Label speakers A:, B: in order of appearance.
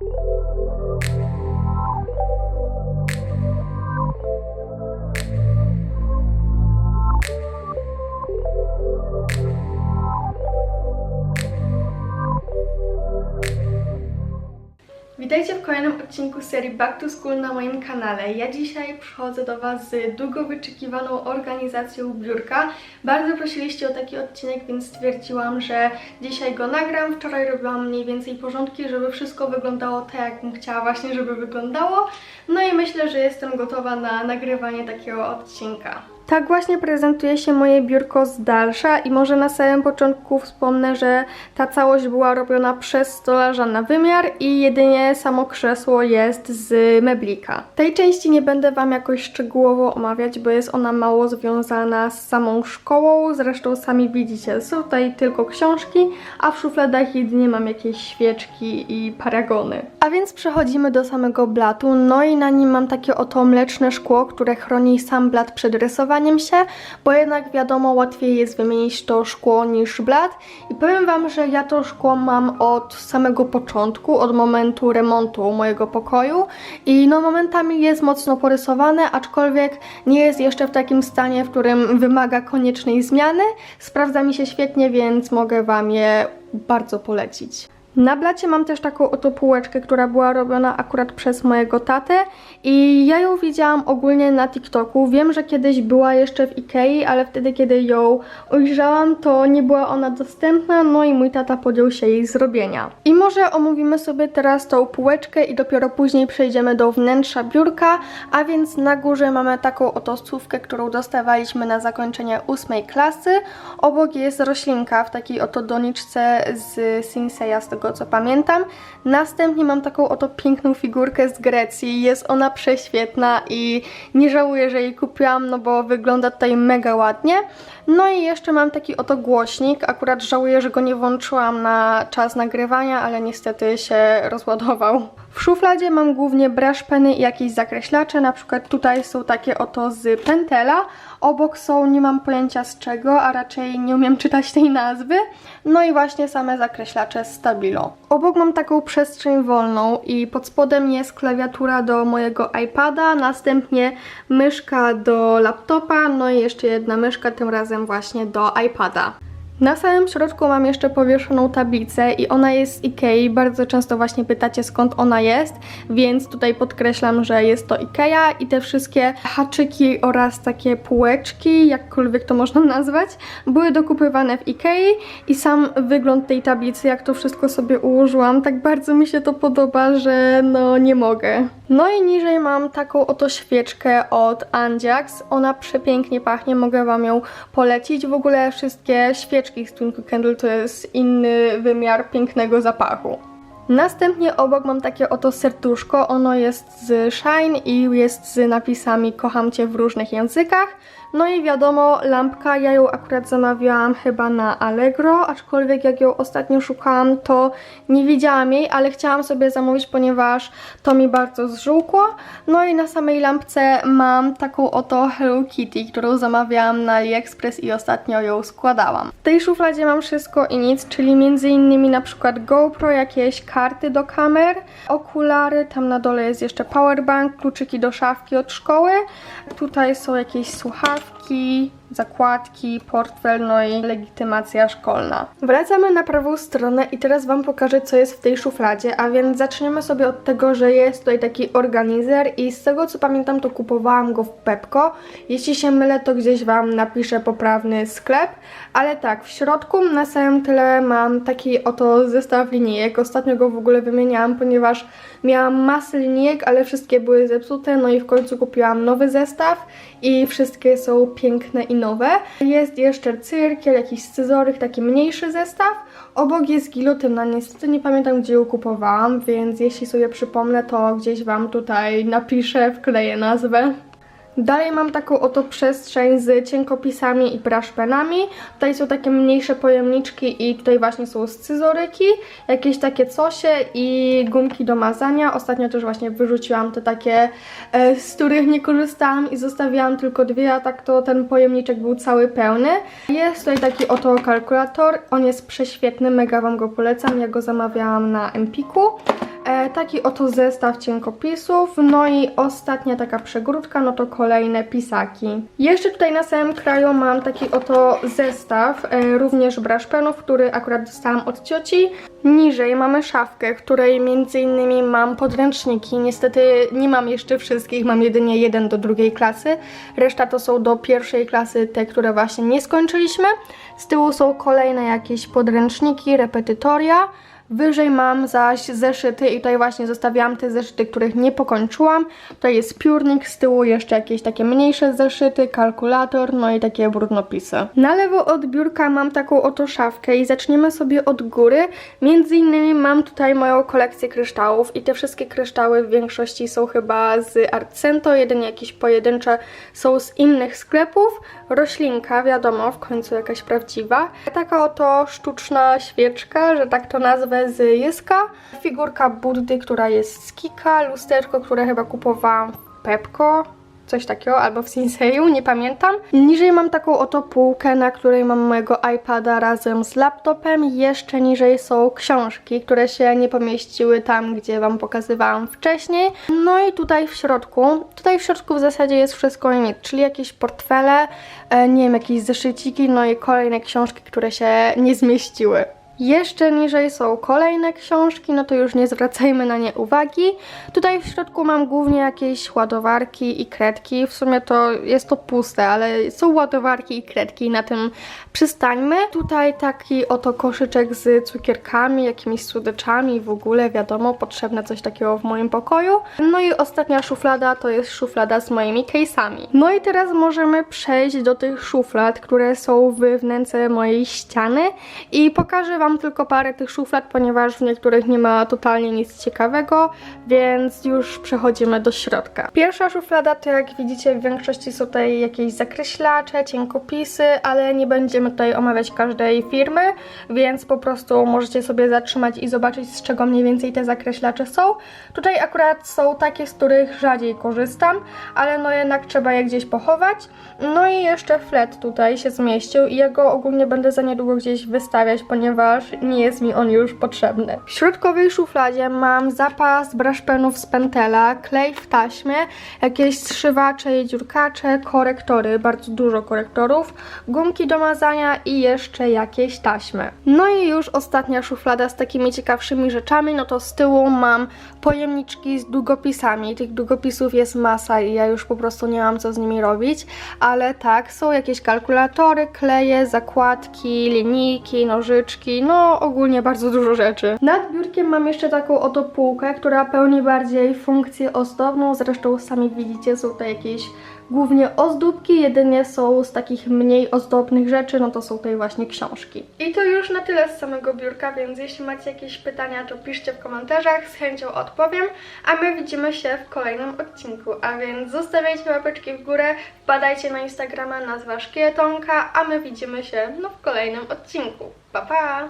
A: Thank you. Witajcie w kolejnym odcinku serii Back to School na moim kanale. Ja dzisiaj przychodzę do Was z długo wyczekiwaną organizacją biurka. Bardzo prosiliście o taki odcinek, więc stwierdziłam, że dzisiaj go nagram. Wczoraj robiłam mniej więcej porządki, żeby wszystko wyglądało tak, jak bym chciała właśnie, żeby wyglądało. No i myślę, że jestem gotowa na nagrywanie takiego odcinka. Tak właśnie prezentuje się moje biurko z dalsza i może na samym początku wspomnę, że ta całość była robiona przez stolarza na wymiar i jedynie samo krzesło jest z meblika. Tej części nie będę Wam jakoś szczegółowo omawiać, bo jest ona mało związana z samą szkołą, zresztą sami widzicie, są tutaj tylko książki, a w szufladach jedynie mam jakieś świeczki i paragony. A więc przechodzimy do samego blatu, no i na nim mam takie oto mleczne szkło, które chroni sam blat przed rysowaniem się, bo jednak wiadomo, łatwiej jest wymienić to szkło niż blat. I powiem Wam, że ja to szkło mam od samego początku, od momentu remontu mojego pokoju i no momentami jest mocno porysowane, aczkolwiek nie jest jeszcze w takim stanie, w którym wymaga koniecznej zmiany. Sprawdza mi się świetnie, więc mogę Wam je bardzo polecić. Na blacie mam też taką oto półeczkę, która była robiona akurat przez mojego tatę i ja ją widziałam ogólnie na TikToku. Wiem, że kiedyś była jeszcze w Ikei, ale wtedy kiedy ją ujrzałam, to nie była ona dostępna, no i mój tata podjął się jej zrobienia. I może omówimy sobie teraz tą półeczkę i dopiero później przejdziemy do wnętrza biurka, a więc na górze mamy taką oto stówkę, którą dostawaliśmy na zakończenie ósmej klasy. Obok jest roślinka w takiej oto doniczce z Sinseya, z tego co pamiętam. Następnie mam taką oto piękną figurkę z Grecji. Jest ona prześwietna i nie żałuję, że jej kupiłam, no bo wygląda tutaj mega ładnie. No i jeszcze mam taki oto głośnik. Akurat żałuję, że go nie włączyłam na czas nagrywania, ale niestety się rozładował. W szufladzie mam głównie brush peny i jakieś zakreślacze, na przykład tutaj są takie oto z Pentela, obok są nie mam pojęcia z czego, a raczej nie umiem czytać tej nazwy, no i właśnie same zakreślacze Stabilo. Obok mam taką przestrzeń wolną i pod spodem jest klawiatura do mojego iPada, następnie myszka do laptopa, no i jeszcze jedna myszka, tym razem właśnie do iPada. Na samym środku mam jeszcze powieszoną tablicę i ona jest z Ikei. Bardzo często właśnie pytacie skąd ona jest, więc tutaj podkreślam, że jest to Ikea i te wszystkie haczyki oraz takie półeczki, jakkolwiek to można nazwać, były dokupywane w Ikei i sam wygląd tej tablicy, jak to wszystko sobie ułożyłam, tak bardzo mi się to podoba, że no nie mogę. No i niżej mam taką oto świeczkę od Andziax. Ona przepięknie pachnie, mogę Wam ją polecić. W ogóle wszystkie świeczki z Twinkle Candle to jest inny wymiar pięknego zapachu. Następnie obok mam takie oto serduszko, ono jest z Shine i jest z napisami kocham Cię w różnych językach. No i wiadomo, lampka, ja ją akurat zamawiałam chyba na Allegro, aczkolwiek jak ją ostatnio szukałam, to nie widziałam jej, ale chciałam sobie zamówić, ponieważ to mi bardzo zżółkło. No i na samej lampce mam taką oto Hello Kitty, którą zamawiałam na AliExpress i ostatnio ją składałam. W tej szufladzie mam wszystko i nic, czyli między innymi na przykład GoPro, jakieś karty do kamer, okulary, tam na dole jest jeszcze powerbank, kluczyki do szafki od szkoły. Tutaj są jakieś słuchawki, zabawki zakładki, portfel, no i legitymacja szkolna. Wracamy na prawą stronę i teraz Wam pokażę, co jest w tej szufladzie, a więc zaczniemy sobie od tego, że jest tutaj taki organizer i z tego co pamiętam, to kupowałam go w Pepko. Jeśli się mylę, to gdzieś Wam napiszę poprawny sklep, ale tak, w środku na samym tyle mam taki oto zestaw linijek. Ostatnio go w ogóle wymieniałam, ponieważ miałam masę linijek, ale wszystkie były zepsute, no i w końcu kupiłam nowy zestaw i wszystkie są piękne i nowe. Jest jeszcze cyrkiel, jakiś scyzoryk, taki mniejszy zestaw. Obok jest gilotyna, niestety nie pamiętam gdzie ją kupowałam, więc jeśli sobie przypomnę, to gdzieś Wam tutaj napiszę, wkleję nazwę. Dalej mam taką oto przestrzeń z cienkopisami i brushpenami. Tutaj są takie mniejsze pojemniczki i tutaj właśnie są scyzoryki, jakieś takie cosie i gumki do mazania. Ostatnio też właśnie wyrzuciłam te takie, e, z których nie korzystałam i zostawiłam tylko dwie, a tak to ten pojemniczek był cały pełny. Jest tutaj taki oto kalkulator, on jest prześwietny, mega Wam go polecam, ja go zamawiałam na Empiku. E, taki oto zestaw cienkopisów, no i ostatnia taka przegródka, no to kolejne pisaki. Jeszcze tutaj na samym kraju mam taki oto zestaw, e, również braszpenów, który akurat dostałam od cioci. Niżej mamy szafkę, w której między innymi mam podręczniki. Niestety nie mam jeszcze wszystkich, mam jedynie jeden do drugiej klasy. Reszta to są do pierwszej klasy, te, które właśnie nie skończyliśmy. Z tyłu są kolejne jakieś podręczniki, repetytoria. Wyżej mam zaś zeszyty i tutaj właśnie zostawiałam te zeszyty, których nie pokończyłam. Tutaj jest piórnik, z tyłu jeszcze jakieś takie mniejsze zeszyty, kalkulator, no i takie brudnopisy. Na lewo od biurka mam taką oto szafkę i zaczniemy sobie od góry. Między innymi mam tutaj moją kolekcję kryształów i te wszystkie kryształy w większości są chyba z Artcento, jedynie jakieś pojedyncze są z innych sklepów. Roślinka, wiadomo, w końcu jakaś prawdziwa. Taka oto sztuczna świeczka, że tak to nazwę, z Jyska. Figurka Buddy, która jest z Kika. Lusterko, które chyba kupowałam w Pepko. Coś takiego, albo w Sinseju, nie pamiętam. Niżej mam taką oto półkę, na której mam mojego iPada razem z laptopem. Jeszcze niżej są książki, które się nie pomieściły tam, gdzie Wam pokazywałam wcześniej. No i tutaj w środku, tutaj w środku w zasadzie jest wszystko i nic, czyli jakieś portfele, e, nie wiem, jakieś zeszyciki, no i kolejne książki, które się nie zmieściły. Jeszcze niżej są kolejne książki, no to już nie zwracajmy na nie uwagi. Tutaj w środku mam głównie jakieś ładowarki i kredki. W sumie to jest to puste, ale są ładowarki i kredki i na tym przystańmy. Tutaj taki oto koszyczek z cukierkami, jakimiś słodyczami w ogóle, wiadomo, potrzebne coś takiego w moim pokoju. No i ostatnia szuflada to jest szuflada z moimi case'ami. No i teraz możemy przejść do tych szuflad, które są w wnęce mojej ściany i pokażę Wam tylko parę tych szuflad, ponieważ w niektórych nie ma totalnie nic ciekawego, więc już przechodzimy do środka. Pierwsza szuflada to jak widzicie w większości są tutaj jakieś zakreślacze, cienkopisy, ale nie będziemy tutaj omawiać każdej firmy, więc po prostu możecie sobie zatrzymać i zobaczyć z czego mniej więcej te zakreślacze są. Tutaj akurat są takie, z których rzadziej korzystam, ale no jednak trzeba je gdzieś pochować. No i jeszcze flet tutaj się zmieścił i ja go ogólnie będę za niedługo gdzieś wystawiać, ponieważ nie jest mi on już potrzebny. W środkowej szufladzie mam zapas braszpenów z Pentela, klej w taśmie, jakieś zszywacze i dziurkacze, korektory, bardzo dużo korektorów, gumki do mazania i jeszcze jakieś taśmy. No i już ostatnia szuflada z takimi ciekawszymi rzeczami, no to z tyłu mam pojemniczki z długopisami. Tych długopisów jest masa i ja już po prostu nie mam co z nimi robić, ale tak, są jakieś kalkulatory, kleje, zakładki, linijki, nożyczki, no ogólnie bardzo dużo rzeczy. Nad biurkiem mam jeszcze taką oto półkę, która pełni bardziej funkcję ozdobną, zresztą sami widzicie, są to jakieś głównie ozdóbki, jedynie są z takich mniej ozdobnych rzeczy, no to są tutaj właśnie książki. I to już na tyle z samego biurka, więc jeśli macie jakieś pytania, to piszcie w komentarzach, z chęcią odpowiem, a my widzimy się w kolejnym odcinku, a więc zostawiajcie łapeczki w górę, wpadajcie na Instagrama, nazwa Szkieletonka, a my widzimy się no, w kolejnym odcinku. Pa, pa!